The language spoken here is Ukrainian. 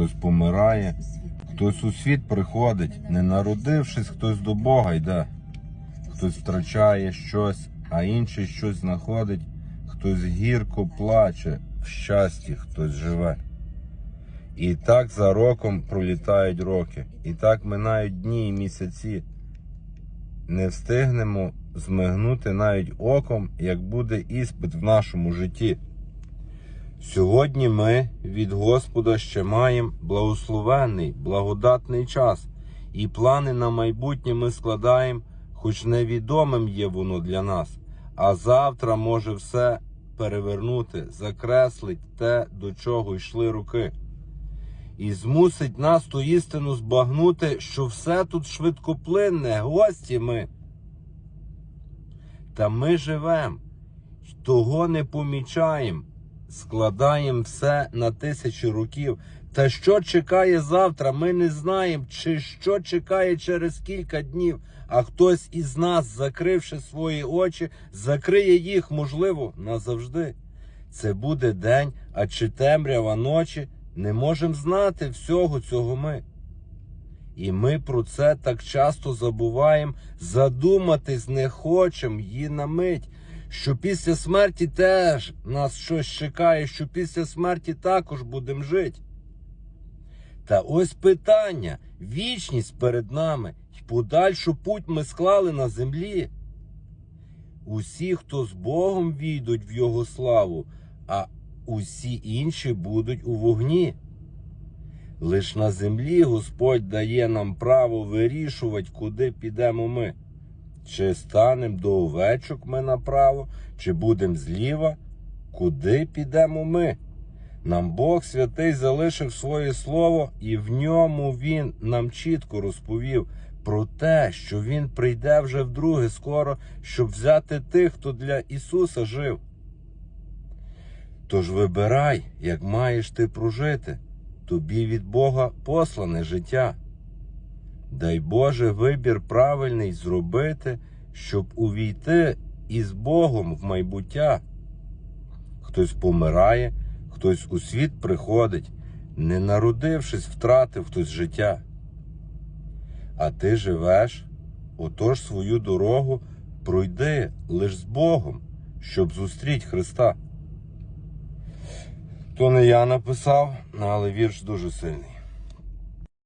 хтось помирає, хтось у світ приходить, не народившись, хтось до Бога йде, хтось втрачає щось, а інший щось знаходить, хтось гірко плаче, в щасті хтось живе. І так за роком пролітають роки, і так минають дні і місяці. Не встигнемо змигнути навіть оком, як буде іспит в нашому житті. Сьогодні ми від Господа ще маємо благословенний, благодатний час, і плани на майбутнє ми складаємо, хоч невідомим є воно для нас, а завтра може все перевернути, закреслить те, до чого йшли руки. І змусить нас ту істину збагнути, що все тут швидкоплинне, гості ми. Та ми живем, того не помічаємо, складаємо все на тисячі років. Та що чекає завтра, ми не знаємо, чи що чекає через кілька днів, а хтось із нас, закривши свої очі, закриє їх, можливо, назавжди. Це буде день, а чи темрява ночі, не можемо знати всього цього ми. І ми про це так часто забуваємо, задуматись не хочемо її на мить, що після смерті теж нас щось чекає, що після смерті також будемо жити. Та ось питання: вічність перед нами і подальшу путь ми склали на землі. Усі, хто з Богом війдуть в Його славу, а усі інші будуть у вогні. Лиш на землі Господь дає нам право вирішувати, куди підемо ми. Чи станемо до овечок ми направо, чи будемо зліва, куди підемо ми. Нам Бог святий залишив своє слово, і в ньому Він нам чітко розповів про те, що Він прийде вже вдруге скоро, щоб взяти тих, хто для Ісуса жив. Тож вибирай, як маєш ти прожити, тобі від Бога послане життя. Дай Боже вибір правильний зробити, щоб увійти із Богом в майбуття. Хтось помирає, хтось у світ приходить, не народившись, втратив хтось життя. А ти живеш, отож свою дорогу пройди лиш з Богом, щоб зустріть Христа. То не я написав, але вірш дуже сильний.